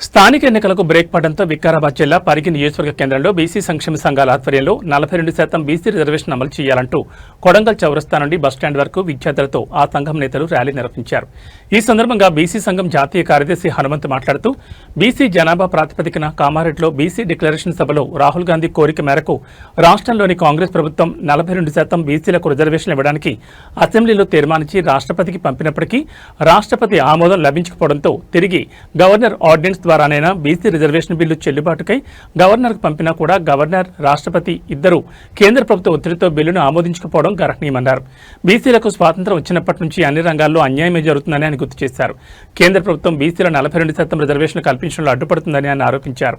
స్థానిక ఎన్నికలకు బ్రేక్ పడడంతో వికారాబాద్ జిల్లా పరిగి నియోజకవర్గ కేంద్రంలో బీసీ సంక్షేమ సంఘాల ఆధ్వర్యంలో నలభై రెండు శాతం బీసీ రిజర్వేషన్ అమలు చేయాలంటూ కొడంగల్ చౌరస్తా నుండి బస్టాండ్ వరకు విద్యార్థులతో ఆ సంఘం నేతలు ర్యాలీ నిర్వహించారు. ఈ సందర్భంగా బీసీ సంఘం జాతీయ కార్యదర్శి హనుమంత్ మాట్లాడుతూ బీసీ జనాభా ప్రాతిపదికన కామారెడ్డిలో బీసీ డిక్లరేషన్ సభలో రాహుల్ గాంధీ కోరిక మేరకు రాష్ట్రంలోని కాంగ్రెస్ ప్రభుత్వం నలభై రెండు శాతం బీసీలకు రిజర్వేషన్ ఇవ్వడానికి అసెంబ్లీలో తీర్మానించి రాష్ట్రపతికి పంపినప్పటికీ రాష్ట్రపతి ఆమోదం లభించకపోవడంతో తిరిగి గవర్నర్ ఆర్డినెన్స్ ద్వారానైనా బీసీ రిజర్వేషన్ బిల్లు చెల్లుబాటుకై గవర్నర్కు పంపినా కూడా గవర్నర్ రాష్ట్రపతి ఇద్దరు కేంద్ర ప్రభుత్వ ఒత్తిడితో బిల్లును ఆమోదించకపోవడం గర్హనీయమన్నారు. బీసీలకు స్వాతంత్రం వచ్చినప్పటి నుంచి అన్ని రంగాల్లో అన్యాయమే జరుగుతుందని ఆయన గుర్తు చేశారు. కేంద్ర ప్రభుత్వం బీసీల నలభై రెండు శాతం రిజర్వేషన్ కల్పించడంలో అడ్డుపడుతుందని ఆయన ఆరోపించారు.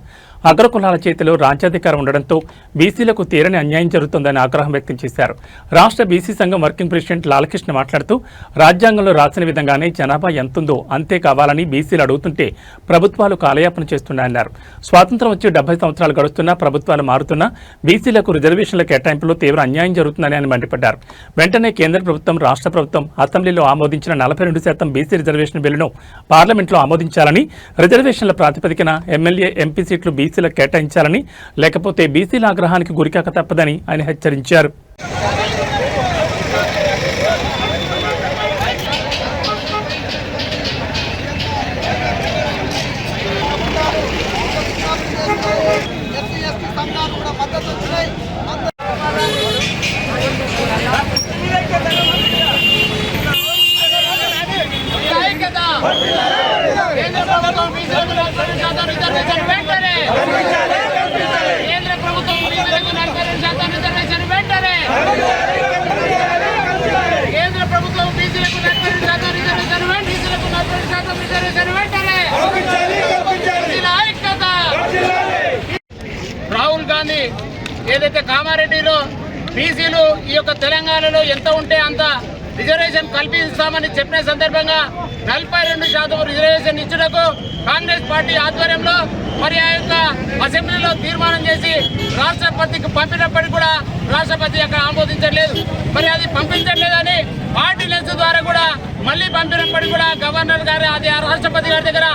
అగ్రకులాల చేతిలో రాజ్యాధికారం ఉండడంతో బీసీలకు తీరని అన్యాయం జరుగుతోందని ఆగ్రహం వ్యక్తం చేశారు. రాష్ట్ర బీసీ సంఘం వర్కింగ్ ప్రెసిడెంట్ లాలకృష్ణ మాట్లాడుతూ రాజ్యాంగంలో రాసిన విధంగానే జనాభా ఎంతుందో అంతే కావాలని బీసీలు అడుగుతుంటే ప్రభుత్వాలు కాలయాపన చేస్తున్నాయన్నారు స్వాతంత్రం వచ్చి డెబ్బై సంవత్సరాలు గడుస్తున్నా ప్రభుత్వాలు మారుతున్నా బీసీలకు రిజర్వేషన్ల కేటాయింపులో తీవ్ర అన్యాయం జరుగుతుందని ఆయన మండిపడ్డారు. వెంటనే కేంద్ర ప్రభుత్వం రాష్ట్ర ప్రభుత్వం అసెంబ్లీలో ఆమోదించిన నలభై రెండు శాతం బీసీ రిజర్వేషన్ బిల్లును పార్లమెంట్లో ఆమోదించాలని రిజర్వేషన్ల ప్రాతిపదికన ఎమ్మెల్యే ఎంపీ సీట్లు బీసీలకు కేటాయించాలని లేకపోతే బీసీల ఆగ్రహానికి గురికాక తప్పదని ఆయన హెచ్చరించారు ఎస్సీ ఎస్టీ సంఘాలు కూడా మద్దతు ఇచ్చినాయి కేంద్ర ప్రభుత్వం బీజేపీ నలభై శాతం రిజర్వేషన్ వెంటనే కేంద్ర ప్రభుత్వం బీజేపీలకు నలభై రెండు శాతం రిజర్వేషన్ వెంటనే కేంద్ర ప్రభుత్వం బీసీలకు నలభై రెండు శాతం రిజర్వేషన్ వెంటనే బీసీలకు నలభై రెండు శాతం రిజర్వేషన్ వెంటనే బీసీల ఐక్యత రాహుల్ గాంధీ ఏదైతే కామారెడ్డిలో బీసీలు ఈ యొక్క తెలంగాణలో ఎంత ఉంటే అంత రిజర్వేషన్ కల్పిస్తామని చెప్పిన సందర్భంగా నలభై రెండు శాతం రిజర్వేషన్ ఇచ్చుటకు కాంగ్రెస్ పార్టీ ఆధ్వర్యంలో మరి ఆ యొక్క అసెంబ్లీలో తీర్మానం చేసి రాష్ట్రపతికి పంపినప్పటికీ కూడా రాష్ట్రపతి అక్కడ ఆమోదించట్లేదు. మరి అది పంపించట్లేదని ఆర్డినెన్స్ ద్వారా కూడా మళ్ళీ పంపినప్పటికీ కూడా గవర్నర్ గారు అది ఆ రాష్ట్రపతి గారి దగ్గర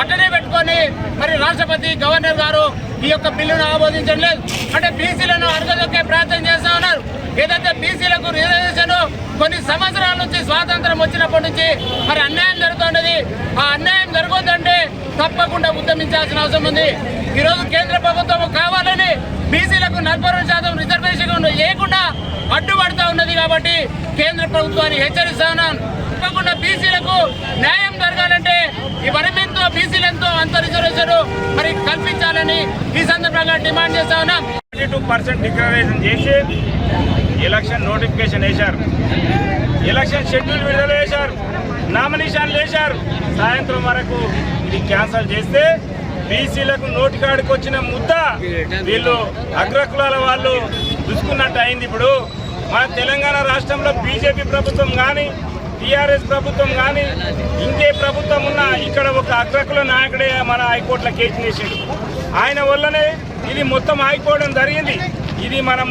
అట్టనే పెట్టుకొని మరి రాష్ట్రపతి గవర్నర్ గారు ఈ యొక్క బిల్లును ఆమోదించడం లేదు. అంటే బీసీలను అరగదొక్కే ప్రయత్నం చేస్తా ఉన్నారు. ఏదైతే బీసీలకు రిజర్వేషన్ కొన్ని సంవత్సరాల నుంచి స్వాతంత్రం వచ్చినప్పటి నుంచి మరి అన్యాయం జరుగుతున్నది. ఆ అన్యాయం జరగొద్దంటే తప్పకుండా ఉద్యమించాల్సిన అవసరం ఉంది. ఈరోజు కేంద్ర ప్రభుత్వం కావాలని బీసీలకు నలభై రెండు శాతం రిజర్వేషన్ చేయకుండా ఉంది కాబట్టి కేంద్ర ప్రభుత్వాన్ని హెచ్చరిస్తా ఉన్నాను తప్పకుండా బీసీలకు న్యాయం జరగాలంటే ఈ వరమెంతో బీసీలెంతో అంత రిజర్వేషన్ మరి కల్పించాలని ఈ సందర్భంగా డిమాండ్ చేస్తా ఉన్నాం. టూ పర్సెంట్ డిక్లరేషన్ చేసి ఎలక్షన్ నోటిఫికేషన్ వేశారు. ఎలక్షన్ షెడ్యూల్ విడుదల చేశారు. నామినేషన్లు వేశారు. సాయంత్రం వరకు ఇది క్యాన్సల్ చేస్తే బీసీలకు నోటికాడికి వచ్చిన ముద్ద వీళ్ళు అగ్రకులాల వాళ్ళు చూసుకున్నట్టు అయింది ఇప్పుడు. మన తెలంగాణ రాష్ట్రంలో బీజేపీ ప్రభుత్వం కానీ టీఆర్ఎస్ ప్రభుత్వం కానీ ఇంకే ప్రభుత్వం ఉన్నా ఇక్కడ ఒక అగ్రకుల నాయకుడే మన హైకోర్టులో కేసు వేసాడు ఆయన వల్లనే ఇది మొత్తం ఆగిపోవడం జరిగింది. ఇది మనం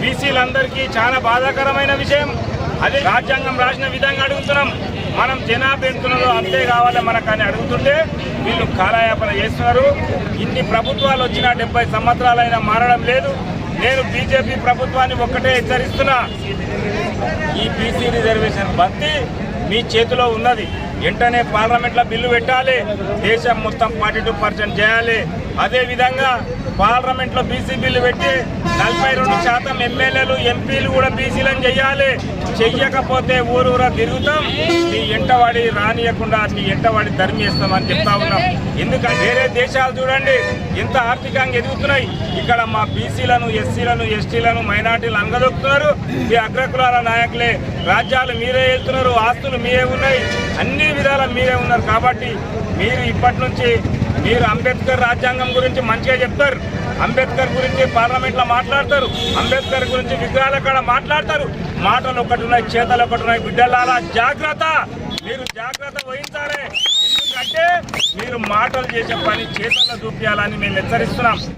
బీసీలందరికీ చాలా బాధాకరమైన విషయం. అదే రాజ్యాంగం రాసిన విధంగా అడుగుతున్నాం. మనం జనాభా ఎంతున్నదో అంతే కావాలి మనకు అని అడుగుతుంటే వీళ్ళు కాలయాపన చేస్తున్నారు. ఇన్ని ప్రభుత్వాలు వచ్చిన డెబ్బై సంవత్సరాలైనా మారడం లేదు. నేను బీజేపీ ప్రభుత్వాన్ని ఒక్కటే హెచ్చరిస్తున్నా. ఈ బీసీ రిజర్వేషన్ భర్తీ మీ చేతిలో ఉన్నది. వెంటనే పార్లమెంట్లో బిల్లు పెట్టాలి. దేశం మొత్తం ఫార్టీ టూ పర్సెంట్ చేయాలి. అదేవిధంగా పార్లమెంట్లో బీసీ బిల్లు పెట్టి నలభై రెండు శాతం ఎమ్మెల్యేలు ఎంపీలు కూడా బీసీలను చేయాలి. చెయ్యకపోతే ఊరూరా తిరుగుతాం. మీ ఎంటవాడి రానియకుండా మీ ఎంటవాడి ధర్మేస్తామని చెప్తా ఉన్నాం. ఎందుకంటే వేరే దేశాలు చూడండి ఎంత ఆర్థికంగా ఎదుగుతున్నాయి. ఇక్కడ మా బీసీలను ఎస్సీలను ఎస్టీలను మైనార్టీలు అంగదొక్కుతున్నారు. ఈ అగ్రకులాల నాయకులే రాజ్యాలు మీరే వెళ్తున్నారు ఆస్తులు మీరే ఉన్నాయి. అన్ని అన్ని విధాల మీరే ఉన్నారు కాబట్టి మీరు ఇప్పటి నుంచి మీరు అంబేద్కర్ రాజ్యాంగం గురించి మంచిగా చెప్తారు. అంబేద్కర్ గురించి పార్లమెంట్లో మాట్లాడతారు. అంబేద్కర్ గురించి విగ్రహాల కాడ మాట్లాడతారు. మాటలు ఒకటి ఉన్నాయి చేతలు ఒకటి ఉన్నాయి. బిడ్డలారా జాగ్రత్త! మీరు జాగ్రత్త వహించాలి. ఎందుకంటే మీరు మాటలు చేసే పని చేతల్లో చూపించాలని మేము హెచ్చరిస్తున్నాం.